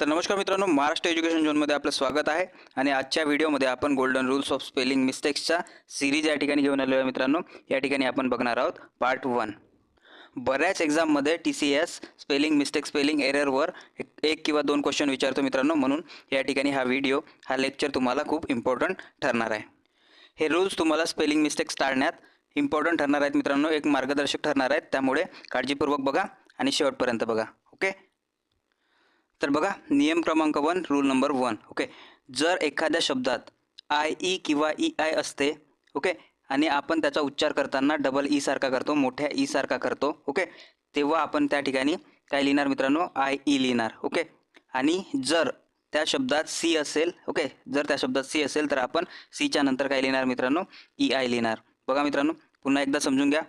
तर नमस्कार मित्रांनो महाराष्ट्र एज्युकेशन झोनमध्ये आपलं स्वागत आहे. आणि आजच्या व्हिडिओमध्ये आपण गोल्डन रूल्स ऑफ स्पेलिंग मिस्टेक्सचा सिरीज या ठिकाणी घेऊन आलेलो आहे मित्रांनो. या ठिकाणी आपण बघणार आहोत पार्ट वन. बऱ्याच एक्झाममध्ये T C S spelling mistake spelling एररवर एक एक किंवा दोन क्वेश्चन विचारतो मित्रांनो. म्हणून या ठिकाणी हा व्हिडिओ हा लेक्चर तुम्हाला खूप इम्पॉर्टंट ठरणार आहे. हे रूल्स तुम्हाला स्पेलिंग मिस्टेक्स टाळण्यात इम्पॉर्टंट ठरणार आहेत मित्रांनो. एक मार्गदर्शक ठरणार आहेत. त्यामुळे काळजीपूर्वक बघा आणि शेवटपर्यंत बघा. ओके? तर बघा नियम क्रमांक one rule number one okay जर एखाद्या शब्दात आय ई e किंवा e, ई आय असते ओके आणि आपण त्याचा उच्चार करताना डबल ई e सारखा करतो मोठ्या ई सारखा करतो ओके तेव्हा आपण त्या ठिकाणी काय लिहिणार मित्रांनो? आय ई लिहिणार ओके आणि जर त्या शब्दात सी असेल ओके जर त्या शब्दात सी असेल तर आपण सीच्या नंतर काय लिहिणार मित्रांनो? ई आय लिहिणार. बघा मित्रांनो पुन्हा एकदा समजून घ्या.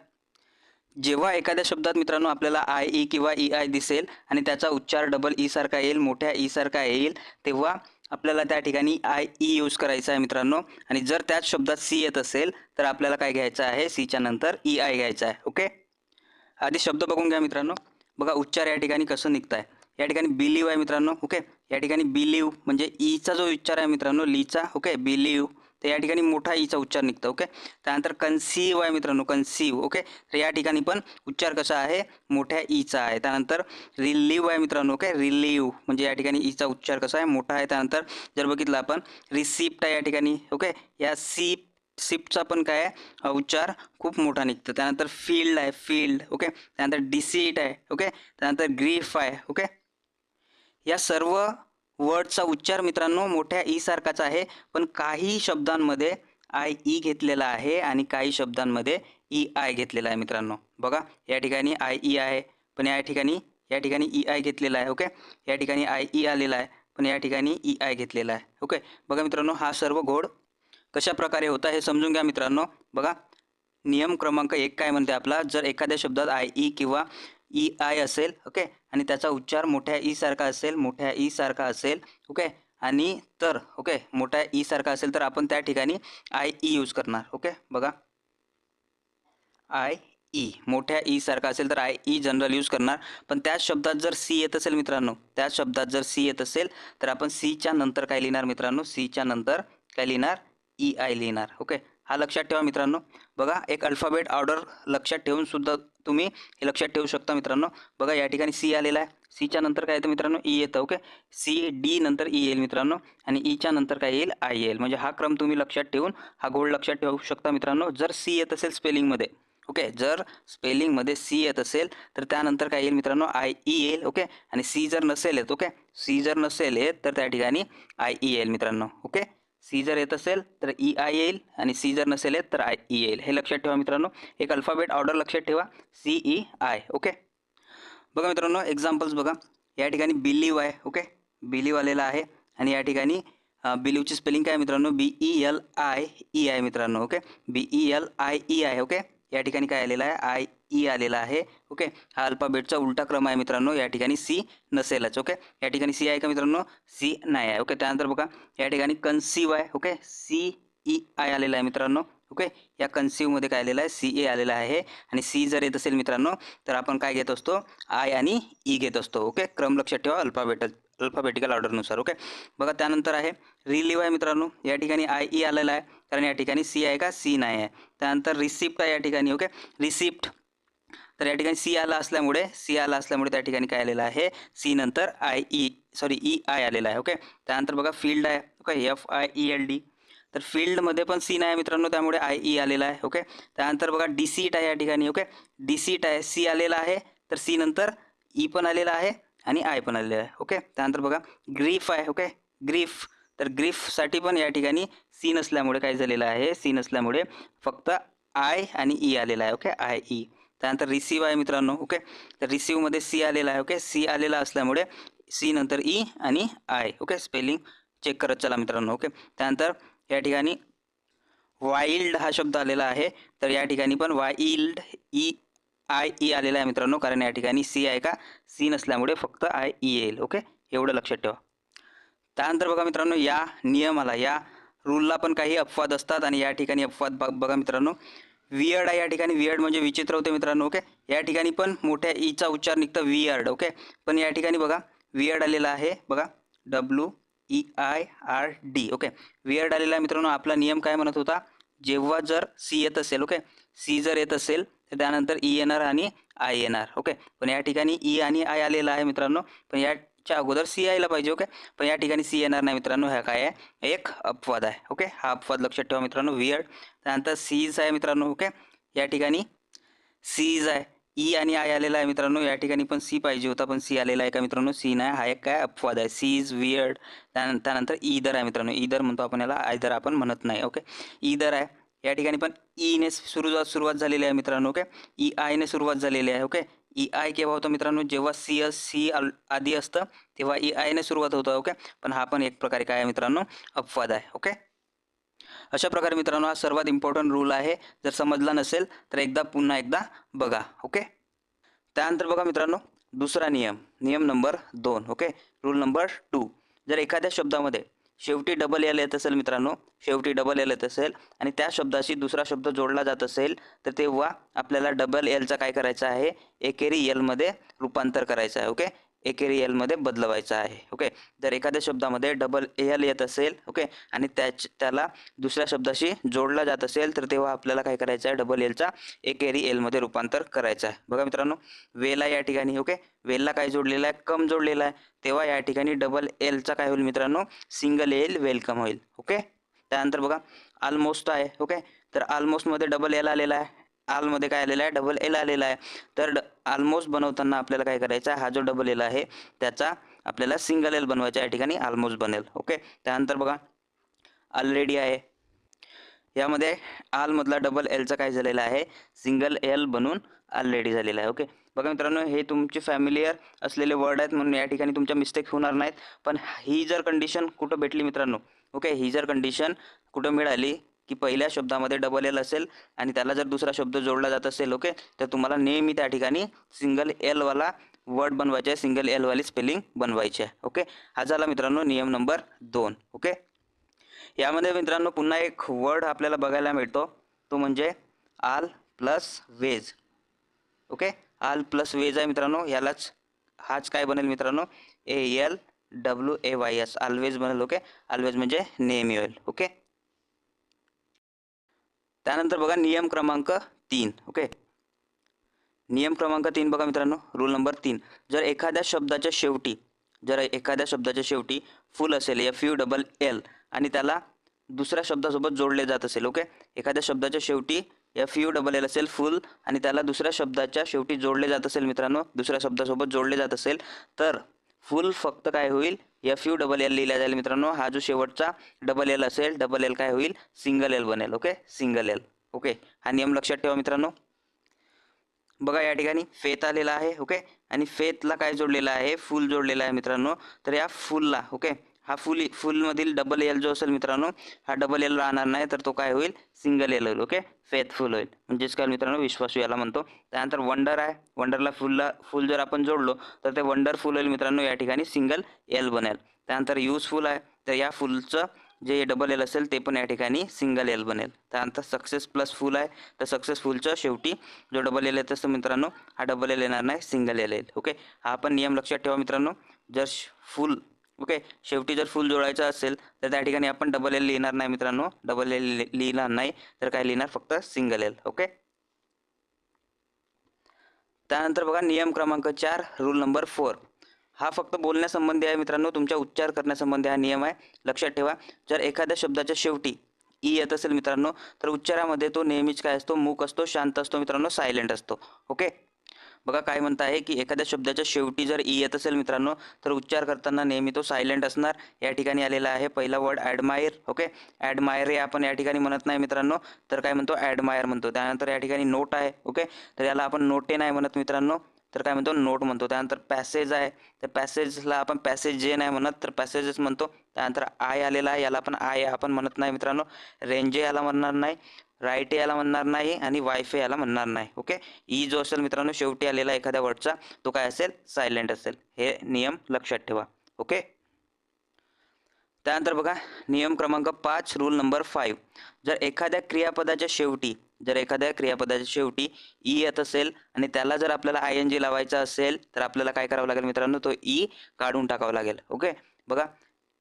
जेव्हा एखाद्या शब्दात मित्रांनो आपल्याला आय ई e किंवा e, ई आय दिसेल आणि त्याचा उच्चार डबल ई e सारखा येईल मोठ्या ई सारखा येईल तेव्हा आपल्याला त्या ठिकाणी आय ई यूज करायचा आहे मित्रांनो. आणि जर त्याच शब्दात सी येत असेल तर आपल्याला काय घ्यायचं आहे? सीच्या नंतर ई आय घ्यायचं आहे ओके आधी शब्द बघून घ्या मित्रांनो. बघा उच्चार या ठिकाणी कसं निघत आहे या ठिकाणी बिलीव आहे मित्रांनो ओके या ठिकाणी बिलीव म्हणजे ईचा जो उच्चार आहे मित्रांनो लीचा ओके बिलीव तर या ठिकाणी मोठा ईचा उच्चार निघतो ओके? त्यानंतर कन्सीव आहे मित्रांनो कन्सीव ओके? तर या ठिकाणी पण उच्चार कसा आहे? मोठ्या ईचा आहे. त्यानंतर रिलीव आहे मित्रांनो ओके? रिलीव म्हणजे या ठिकाणी ईचा उच्चार कसा आहे? मोठा आहे. त्यानंतर जर बघितलं आपण रिसिप्ट आहे या ठिकाणी ओके? या सीप सिप्टचा पण काय आहे? उच्चार खूप मोठा निघतो. त्यानंतर फील्ड आहे फील्ड ओके? त्यानंतर डिसीट आहे ओके? त्यानंतर ग्रीफ आहे ओके? या सर्व वर्डचा उच्चार मित्रांनो मोठ्या ई सारखाच आहे पण काही शब्दांमध्ये आय ई e घेतलेला आहे आणि काही शब्दांमध्ये e, ई आय घेतलेला आहे मित्रांनो. बघा या ठिकाणी आय ई e आहे पण या ठिकाणी या ठिकाणी ई आय घेतलेला आहे ओके? या ठिकाणी आय ई आलेला आहे पण या ठिकाणी ई आय घेतलेला आहे ओके? बघा मित्रांनो हा सर्व घोड कशा प्रकारे होता हे समजून घ्या मित्रांनो. बघा नियम क्रमांक एक काय म्हणते आपला? जर एखाद्या शब्दात आय ई किंवा ई आय असेल ओके? आणि त्याचा उच्चार मोठ्या ई सारखा असेल मोठ्या ई सारखा असेल ओके? आणि तर ओके? मोठ्या ई सारखा असेल तर आपण त्या ठिकाणी आय ई यूज करणार ओके? बघा. I E. मोठ्या ई सारखा असेल तर आय ई जनरल यूज करणार. पण त्याच शब्दात जर सी येत असेल मित्रांनो त्याच शब्दात जर सी येत असेल तर आपण सीच्या नंतर काय लिहिणार मित्रांनो? सीच्या नंतर काय लिहिणार? ई आय लिहिणार ओके? हा लक्षात ठेवा मित्रांनो. बघा एक अल्फाबेट ऑर्डर लक्षात ठेवून सुद्धा तुम्ही हे लक्षात ठेवू शकता मित्रांनो. बघा या ठिकाणी सी आलेला आहे. सीच्या नंतर काय येतं मित्रांनो? ई येतं ओके सी डी नंतर ई येईल मित्रांनो. आणि e ईच्या नंतर काय येईल? आय येईल. म्हणजे हा क्रम तुम्ही लक्षात ठेवून हा गोळ लक्षात ठेवू शकता मित्रांनो. जर सी येत असेल स्पेलिंगमध्ये ओके जर स्पेलिंगमध्ये सी येत असेल तर त्यानंतर काय येईल मित्रांनो? आय ई येईल ओके आणि सी जर नसेल येत ओके सी जर नसेल येत तर त्या ठिकाणी आय ई येईल मित्रांनो ओके सी जर येत असेल तर e, ई आय येईल आणि सी जर नसेल येत तर आय ई e येईल. हे लक्षात ठेवा मित्रांनो. एक अल्फाबेट ऑर्डर लक्षात ठेवा. सी ई आय ओके बघा मित्रांनो एक्झाम्पल्स बघा. या ठिकाणी बिलीव आहे ओके बिलीव आलेला आहे आणि या ठिकाणी बिलीवची स्पेलिंग काय मित्रांनो? B E L I E आहे मित्रांनो okay B E L I E I okay या ठिकाणी काय आलेलं आहे? आय ई e आलेला आहे. ओके हा अल्फाबेटचा उलटा क्रम आहे मित्रांनो. या ठिकाणी सी नसेलच. ओके या ठिकाणी सी आहे का मित्रांनो? सी नाही आहे. ओके त्यानंतर बघा या ठिकाणी कन्सीव आहे. ओके सी ई आय आलेला आहे मित्रांनो. ओके या कन्सीवमध्ये काय आलेलं आहे? सी ए आलेला आहे. आणि सी जर येत असेल मित्रांनो तर आपण काय घेत असतो? आय आणि ई घेत असतो. ओके क्रम लक्षात ठेवा. अल्फाबेट अल्फाबेटिकल ऑर्डरनुसार ओके बघा, त्यानंतर आहे रिलीव आहे मित्रांनो. या आय ई आलेला आहे. कारण या ठिकाणी सी आहे का? सी नाही आहे. त्यानंतर रिसिप्ट आहे या ठिकाणी ओके रिसिप्ट तर या ठिकाणी सी आला सी आला असल्यामुळे त्या आहे? सी नंतर आय ई सॉरी ई आलेला आहे ओके त्यानंतर फ़ील्ड आहे okay F I E L D तर फील्डमध्ये पण सी नाही मित्रांनो, त्यामुळे आय ई आहे ओके त्यानंतर बघा डिसीट आहे या ठिकाणी ओके डिसीट आहे सी आलेला आहे. सी नंतर ई पण आलेला आणि आय पण आलेलं आहे. ओके त्यानंतर बघा ग्रीफ आहे. ओके ग्रीफ तर ग्रीफसाठी पण या ठिकाणी सी नसल्यामुळे काय झालेलं आहे? सी नसल्यामुळे फक्त आय आणि e ई आलेला आहे. ओके आय ई त्यानंतर रिसीव आहे मित्रांनो. ओके तर रिसीवमध्ये सी आलेला आहे. ओके सी आलेला असल्यामुळे सी नंतर ई आणि आय ओके स्पेलिंग चेक करत चला मित्रांनो. ओके त्यानंतर या ठिकाणी वाईल्ड हा शब्द आलेला आहे. तर या ठिकाणी पण wield E e, I E e आलेला आहे मित्रांनो. कारण या ठिकाणी सी आहे का? सी नसल्यामुळे फक्त आय ई e येईल. ओके एवढं लक्षात ठेवा. त्यानंतर बघा मित्रांनो या नियमाला या रूलला पण काही अपवाद असतात आणि या ठिकाणी अपवाद बघ बघा मित्रांनो. वियर्ड आहे या ठिकाणी. वियर्ड म्हणजे विचित्र होते मित्रांनो. ओके या ठिकाणी पण मोठ्या e ईचा उच्चार निघतं वियर्ड ओके पण या ठिकाणी बघा वियर्ड आलेला आहे. बघा W E I R D okay weird आलेला आहे मित्रांनो. आपला नियम काय म्हणत होता? जेव्हा जर सी येत असेल ओके सी जर येत असेल तर त्यानंतर ई येणार आणि आय येणार ओके पण या ठिकाणी ई आणि आय आलेला आहे मित्रांनो पण याच्या अगोदर सी यायला पाहिजे ओके पण या ठिकाणी सी येणार नाही मित्रांनो ह्या काय आहे? एक अपवाद आहे ओके हा अपवाद लक्षात ठेवा मित्रांनो वियर्ड त्यानंतर सीज आहे मित्रांनो ओके या ठिकाणी सीज आहे. ई आणि आय आलेला आहे मित्रांनो या ठिकाणी पण सी पाहिजे होता पण सी आलेला आहे का मित्रांनो? सी नाही हा एक काय अपवाद आहे. सी इज वियर्ड त्यानंतर त्यानंतर ईदर आहे मित्रांनो ईदर म्हणतो आपण याला आयदर आपण म्हणत नाही ओके ईदर आहे. या ठिकाणी पण e ईने सुरुवात सुरुवात झालेली आहे मित्रांनो ओके ई आयने सुरुवात झालेली आहे ओके ई आय केव्हा होतं मित्रांनो? जेव्हा सी एस सी आधी असतं तेव्हा ई आयने सुरुवात होतं ओके पण हा पण एक प्रकारे काय आहे मित्रांनो? अपवाद आहे ओके अशा प्रकारे मित्रांनो हा सर्वात इम्पॉर्टंट रूल आहे. जर समजला नसेल तर एकदा पुन्हा एकदा बघा ओके त्यानंतर बघा मित्रांनो दुसरा नियम. नियम नंबर दोन ओके रूल नंबर टू जर एखाद्या शब्दामध्ये शेवटी डबल एल येत असेल मित्रांनो. शेवटी डबल एल येत असेल. आणि त्या शब्दाशी दुसरा शब्द जोडला जात असेल तर तेव्हा आपल्याला डबल एलचा काय करायचं आहे? एकेरी एलमध्ये रूपांतर करायचं आहे ओके एकेरी एलमध्ये बदलवायचं आहे ओके? जर एखाद्या शब्दामध्ये डबल एल येत असेल ओके? आणि त्याच त्याला दुसऱ्या शब्दाशी जोडला जात असेल तर तेव्हा आपल्याला काय करायचं आहे? डबल एलचा एकेरी एलमध्ये रूपांतर करायचं आहे. बघा मित्रांनो वेला या ठिकाणी ओके? वेलला काय जोडलेला आहे? कम जोडलेला आहे. तेव्हा या ठिकाणी डबल एलचा काय होईल मित्रांनो? सिंगल एल वेलकम होईल ओके? त्यानंतर बघा ऑलमोस्ट आहे ओके? तर ऑलमोस्टमध्ये डबल एल आलेला आहे. आलमध्ये काय आलेला आहे? डबल एल आलेला आहे. तर ड बनवताना आपल्याला काय करायचं आहे? हा जो डबल एल आहे त्याचा आपल्याला सिंगल एल बनवायचा या ठिकाणी आल्मोस्ट बनेल. ओके त्यानंतर बघा. ऑलरेडी आहे. यामध्ये आलमधला डबल एलचा काय झालेला आहे? सिंगल एल बनून ऑलरेडी झालेला आहे. ओके बघा मित्रांनो हे तुमचे फॅमिलियर असलेले वर्ड आहेत म्हणून या ठिकाणी तुमच्या मिस्टेक होणार नाहीत. पण ही जर कंडिशन कुठं भेटली मित्रांनो? ओके ही जर कंडिशन कुठं मिळाली? की पहिल्या शब्दामध्ये डबल एल असेल आणि त्याला जर दुसरा शब्द जोडला जात असेल ओके तर तुम्हाला नेहमी त्या ठिकाणी सिंगल एलवाला वर्ड बनवायचे आहे. सिंगल एलवाली स्पेलिंग बनवायची आहे ओके हा झाला मित्रांनो नियम नंबर दोन ओके यामध्ये मित्रांनो पुन्हा एक वर्ड आपल्याला बघायला मिळतो. तो म्हणजे all plus ways okay all plus ways आहे मित्रांनो. यालाच हाच काय बनेल मित्रांनो? A L W A Y S always बनेल ओके ऑलवेज म्हणजे नेहमी होईल ओके त्यानंतर बघा नियम क्रमांक तीन ओके? नियम क्रमांक तीन बघा मित्रांनो रूल नंबर तीन. जर एखाद्या शब्दाच्या शेवटी जर एखाद्या शब्दाच्या शेवटी फुल असेल एफ यू डबल एल आणि त्याला दुसऱ्या शब्दासोबत जोडले जात असेल ओके? एखाद्या शब्दाच्या शेवटी एफ यू डबल एल असेल फुल आणि त्याला दुसऱ्या शब्दाच्या शेवटी जोडले जात असेल मित्रांनो दुसऱ्या शब्दासोबत जोडले जात असेल तर फुल फक्त काय होईल? एफ यू डबल एल लिहिला जाईल मित्रांनो. हा जो शेवटचा डबल एल असेल डबल एल काय होईल? सिंगल एल बनेल ओके सिंगल एल ओके हा नियम लक्षात ठेवा मित्रांनो. बघा या ठिकाणी फेत आलेला आहे ओके आणि फेतला काय जोडलेला आहे? फुल जोडलेला आहे मित्रांनो. तर या फुलला ओके हा फुल फुलमधील डबल एल जो असेल मित्रांनो हा डबल एल राहणार नाही तर तो काय होईल? सिंगल एल होईल ओके फेथफुल होईल. म्हणजेच काय मित्रांनो? विश्वासू याला म्हणतो. त्यानंतर वंडर आहे. वंडरला फुलला फुल जर आपण जोडलो तर ते वंडरफुल होईल मित्रांनो या ठिकाणी सिंगल एल बनेल. त्यानंतर युजफुल आहे. तर या फुलचं जे डबल एल असेल ते पण या ठिकाणी सिंगल एल बनेल. त्यानंतर सक्सेस प्लस फुल आहे. तर सक्सेसफुलचं शेवटी जो डबल एल येत असतो मित्रांनो हा डबल एल येणार नाही सिंगल एल येईल ओके हा पण नियम लक्षात ठेवा मित्रांनो. जर फुल ओके शेवटी जर फुल जोडायचं असेल तर त्या ठिकाणी आपण डबल एल लिहिणार नाही मित्रांनो. डबल एल लिहिणार नाही तर काय लिहिणार? फक्त सिंगल एल ओके? त्यानंतर बघा नियम क्रमांक चार रूल नंबर फोर हा फक्त बोलण्यासंबंधी आहे मित्रांनो. तुमच्या उच्चार करण्यासंबंधी हा नियम आहे. लक्षात ठेवा. जर एखाद्या शब्दाच्या शेवटी ई येत असेल मित्रांनो तर उच्चारामध्ये तो नेहमीच काय असतो? मूक असतो शांत असतो मित्रांनो सायलेंट असतो. ओके? बघा काय म्हणत आहे की एखाद्या शब्दाच्या शेवटी जर ई येत असेल मित्रांनो तर उच्चार करताना नेहमी तो सायलेंट असणार. या ठिकाणी आलेला आहे पहिला वर्ड ॲडमायर ओके? ॲडमायर हे आपण या ठिकाणी म्हणत नाही मित्रांनो. तर काय म्हणतो? ॲडमायर म्हणतो. त्यानंतर या ठिकाणी नोट आहे ओके? तर याला आपण नोटे नाही म्हणत मित्रांनो. तर काय म्हणतो? नोट म्हणतो. त्यानंतर पॅसेज आहे. तर पॅसेजला आपण पॅसेज जे नाही म्हणत तर पॅसेजच म्हणतो. त्यानंतर आय आलेला आहे. याला आपण आय आपण म्हणत नाही मित्रांनो. रेंजे याला म्हणणार नाही. राईट याला म्हणणार नाही आणि वायफे याला म्हणणार नाही. ओके ई e जो असेल मित्रांनो शेवटी आलेला एखाद्या वर्डचा तो काय असेल? सायलेंट असेल. हे नियम लक्षात ठेवा. ओके त्यानंतर बघा नियम क्रमांक पाच रूल नंबर फाईव्ह जर एखाद्या क्रियापदाच्या शेवटी जर एखाद्या क्रियापदाच्या शेवटी ई येत असेल आणि त्याला जर आपल्याला आय एन जी लावायचा असेल तर आपल्याला काय करावं लागेल मित्रांनो? तो ई काढून टाकावा लागेल. ओके बघा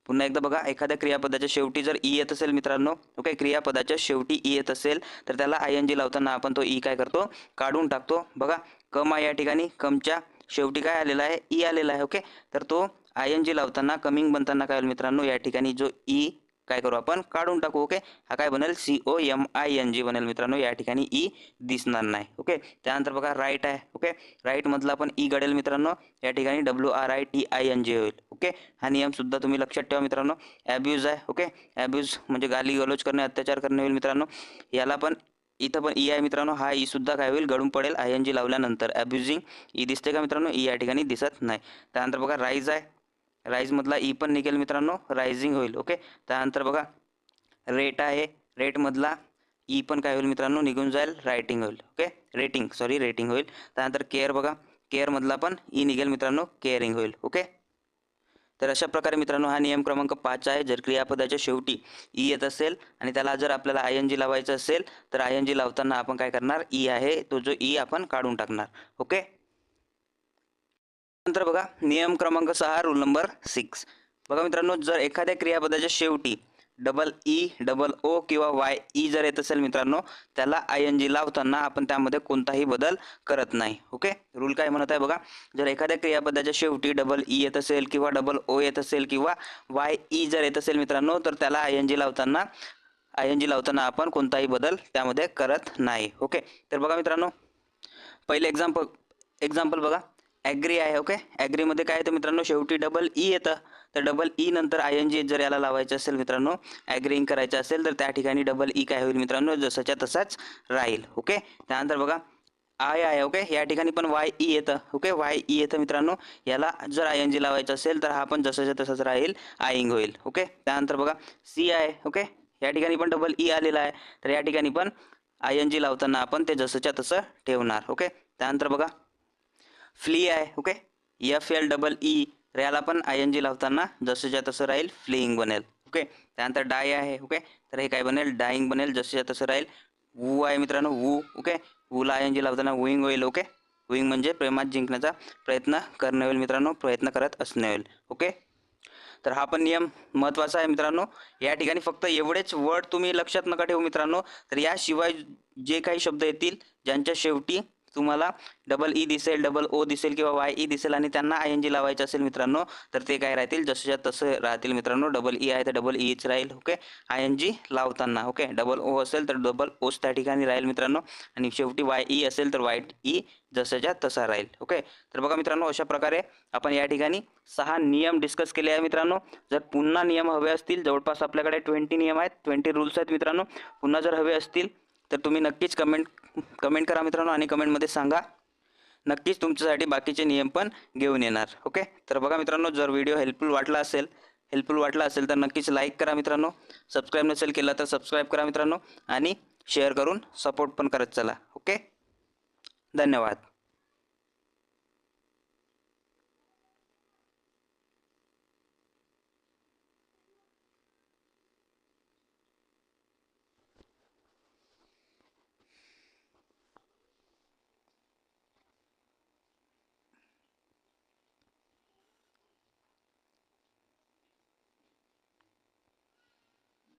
पुन्हा एकदा बघा एखाद्या क्रियापदाच्या शेवटी जर ई येत असेल मित्रांनो ओके क्रियापदाच्या शेवटी ई येत असेल तर त्याला आय एन जी लावताना आपण तो ई काय करतो? काढून टाकतो. बघा कम आहे या ठिकाणी कमच्या शेवटी काय आलेला आहे? ई आलेला आहे ओके. तर तो आय एन जी लावताना कमिंग बनताना काय होईल मित्रांनो? या ठिकाणी जो ई काय करू आपण? काढून टाकू ओके हा काय बनेल? C O M I N G बनेल मित्रांनो. या ठिकाणी ई दिसणार नाही ओके त्यानंतर बघा राईट आहे ओके राईट मधला पण ई घडेल मित्रांनो. या ठिकाणी W R I T I N G होईल ओके हा नियम सुद्धा तुम्ही लक्षात ठेवा मित्रांनो. ॲब्यूज आहे ओके ॲब्यूज म्हणजे गाली गलोच करणे अत्याचार करणे होईल मित्रांनो. याला पण इथं पण ई आहे मित्रांनो. हा ई सुद्धा काय होईल? गळून पडेल आय एन जी लावल्यानंतर. ॲब्युझिंग ई दिसते का मित्रांनो? ई या ठिकाणी दिसत नाही. त्यानंतर बघा राईज आहे राईजमधला ई e पण निघेल मित्रांनो. रायझिंग होईल ओके त्यानंतर बघा रेट आहे. रेटमधला ई e पण काय होईल मित्रांनो? निघून जाईल. रायटिंग होईल ओके रेटिंग सॉरी रेटिंग होईल. त्यानंतर केअर बघा. केअरमधला पण ई निघेल मित्रांनो. केअरिंग होईल ओके तर अशा प्रकारे मित्रांनो हा नियम क्रमांक पाच आहे. जर क्रियापदाच्या शेवटी ई येत असेल आणि त्याला जर आपल्याला आय एन जी लावायचं असेल तर आय एन जी लावताना आपण काय करणार? ई आहे तो जो ई आपण काढून टाकणार ओके नंतर बघा नियम क्रमांक सहा रूल नंबर सिक्स बघा मित्रांनो जर एखाद्या क्रियापदाच्या शेवटी डबल ई डबल ओ किंवा वाय ई e जर येत असेल मित्रांनो त्याला आय एन जी लावताना आपण त्यामध्ये कोणताही बदल करत नाही. ओके रूल काय म्हणत आहे बघा जर एखाद्या क्रियापदाच्या शेवटी डबल ई e येत असेल किंवा डबल ओ येत असेल किंवा वाय ई e जर येत असेल मित्रांनो तर त्याला आय एन जी लावताना आय एन जी लावताना आपण कोणताही बदल त्यामध्ये करत नाही. ओके तर बघा मित्रांनो पहिले एक्झाम्पल एक्झाम्पल बघा. ॲग्री आहे ओके ॲग्रीमध्ये काय येतं मित्रांनो शेवटी डबल ई e येतं. तर डबल ई e नंतर आय एन जी जर याला लावायचं असेल मित्रांनो ॲग्रींग करायचं असेल तर त्या ठिकाणी डबल ई e काय होईल मित्रांनो? जसंच्या तसाच राहील ओके त्यानंतर बघा आय आहे ओके या ठिकाणी पण वाय ई येतं ओके वाय ई येतं मित्रांनो. याला जर आय एन जी लावायचं असेल तर हा पण जसंच्या तसंच राहील आईंग होईल ओके त्यानंतर बघा सी आहे ओके या ठिकाणी पण डबल ई आलेला आहे. तर या ठिकाणी पण आय एन जी लावताना आपण ते जसंच्या तसं ठेवणार ओके त्यानंतर बघा फ्ली आहे okay? F L double E तर याला पण आय एन जी लावताना जसंच्या तसं राहील फ्लिईंग बनेल ओके? त्यानंतर डाय आहे ओके? तर हे काय बनेल? डाईंग बनेल जसंच्या तसं राहील. वू आहे मित्रांनो वू ओके? वूला आय एन जी लावताना वुईंग होईल ओके? वुईंग म्हणजे प्रेमात जिंकण्याचा प्रयत्न करणे होईल मित्रांनो प्रयत्न करत असणे होईल ओके? तर हा पण नियम महत्त्वाचा आहे मित्रांनो. या ठिकाणी फक्त एवढेच वर्ड तुम्ही लक्षात नका ठेवू मित्रांनो. तर याशिवाय जे काही शब्द येतील ज्यांच्या शेवटी तुम्हाला डबल ई e दिसेल डबल ओ दिसेल किंवा वाय ई e दिसेल आणि त्यांना आय एन जी लावायचं असेल मित्रांनो तर ते काय राहतील? जसंच्या तसं राहतील मित्रांनो डबल ई e आहे तर डबल ईच राहील ओके आय एन जी लावताना ओके डबल ओ असेल तर डबल ओच त्या ठिकाणी राहील मित्रांनो आणि शेवटी वाय ई असेल तर वाय ई जसंच्या तसा राहील ओके तर बघा मित्रांनो अशा प्रकारे आपण या ठिकाणी सहा नियम डिस्कस केले आहे मित्रांनो. जर पुन्हा नियम हवे असतील जवळपास आपल्याकडे ट्वेंटी नियम आहेत ट्वेंटी रूल्स आहेत मित्रांनो. पुन्हा जर हवे असतील तर तुम्ही नक्कीच कमेंट कमेंट करा मित्रांनो आणि कमेंटमध्ये सांगा. नक्कीच तुमच्यासाठी बाकीचे नियम पण घेऊन येणार. ओके तर बघा मित्रांनो जर व्हिडिओ हेल्पफुल वाटला असेल हेल्पफुल वाटला असेल तर नक्कीच लाईक करा मित्रांनो. सबस्क्राईब नसेल केला तर सबस्क्राईब करा मित्रांनो आणि शेअर करून सपोर्ट पण करत चला. ओके धन्यवाद.